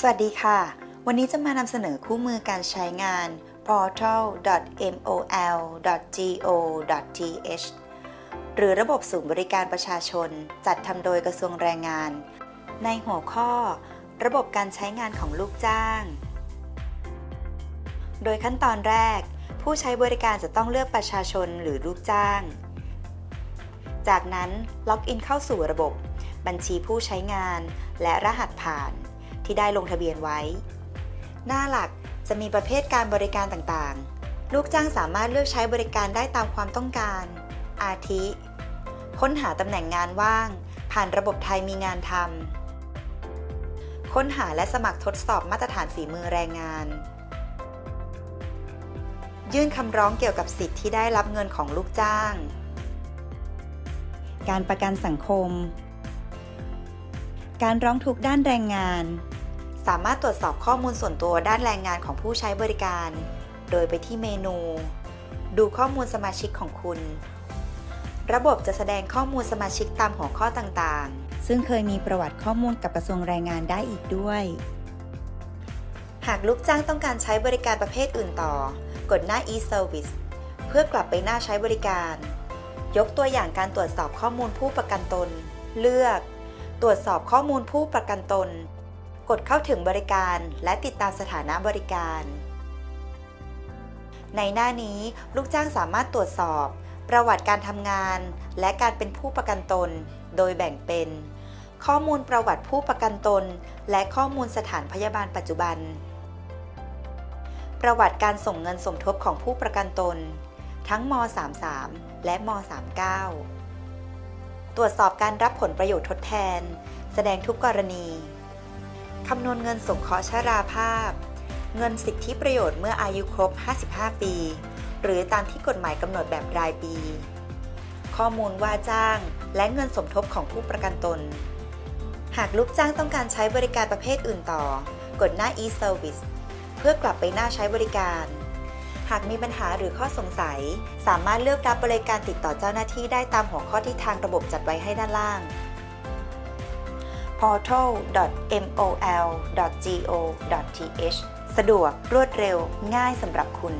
สวัสดีค่ะ วันนี้จะมานำเสนอคู่มือการใช้งาน portal.mol.go.th หรือระบบศูนย์บริการประชาชน จัดทำโดยกระทรวงแรงงาน ในหัวข้อ ระบบการใช้งานของลูกจ้าง โดยขั้นตอนแรก ผู้ใช้บริการจะต้องเลือกประชาชนหรือลูกจ้าง จากนั้นล็อกอินเข้าสู่ระบบ บัญชีผู้ใช้งาน และรหัสผ่าน ที่ได้ลงทะเบียนไว้ หน้าหลักจะมีประเภทการบริการต่างๆ ลูกจ้างสามารถเลือกใช้บริการได้ตามความต้องการ อาทิ ค้นหาตำแหน่งงานว่าง ผ่านระบบไทยมีงานทำ ค้นหาและสมัครทดสอบมาตรฐานฝีมือแรงงาน ยื่นคำร้องเกี่ยวกับสิทธิ์ที่ได้รับเงินของลูกจ้าง การประกันสังคม การร้องทุกข์ด้านแรงงาน สามารถตรวจสอบข้อมูลส่วนตัวด้านแรงงานของผู้ใช้บริการ โดยไปที่เมนู ดูข้อมูลสมาชิกของคุณ ระบบจะแสดงข้อมูลสมาชิกตามหัวข้อต่างๆ ซึ่งเคยมีประวัติข้อมูลกับกระทรวงแรงงานได้อีกด้วย หากลูกจ้างต้องการใช้บริการประเภทอื่นต่อ กดหน้า e-service เพื่อกลับไปหน้าใช้บริการ ยกตัวอย่างการตรวจสอบข้อมูลผู้ประกันตน เลือก ตรวจสอบข้อมูลผู้ประกันตน กดเข้าถึงบริการและติดตามสถานะบริการ ในหน้านี้ลูกจ้างสามารถตรวจสอบ ประวัติการทำงาน และการเป็นผู้ประกันตน โดยแบ่งเป็น ข้อมูลประวัติผู้ประกันตน และข้อมูลสถานพยาบาลปัจจุบัน ประวัติการส่งเงินสมทบของผู้ประกันตน ทั้งม .33 และม .39 ตรวจสอบการรับผลประโยชน์ทดแทน แสดงทุกกรณี คำนวณเงินสงเคราะห์ชราภาพ เงินสิทธิประโยชน์เมื่ออายุครบ 55 ปี หรือตามที่กฎหมายกำหนดแบบรายปี ข้อมูลว่าจ้างและเงินสมทบของผู้ประกันตน หากลูกจ้างต้องการใช้บริการประเภทอื่นต่อ กดหน้า e-service เพื่อกลับไปหน้าใช้บริการ หากมีปัญหาหรือข้อสงสัย สามารถเลือกรับบริการติดต่อเจ้าหน้าที่ได้ตามหัวข้อที่ทางระบบจัดไว้ให้ด้านล่าง portal.mol.go.th สะดวกรวดเร็วง่ายสำหรับคุณ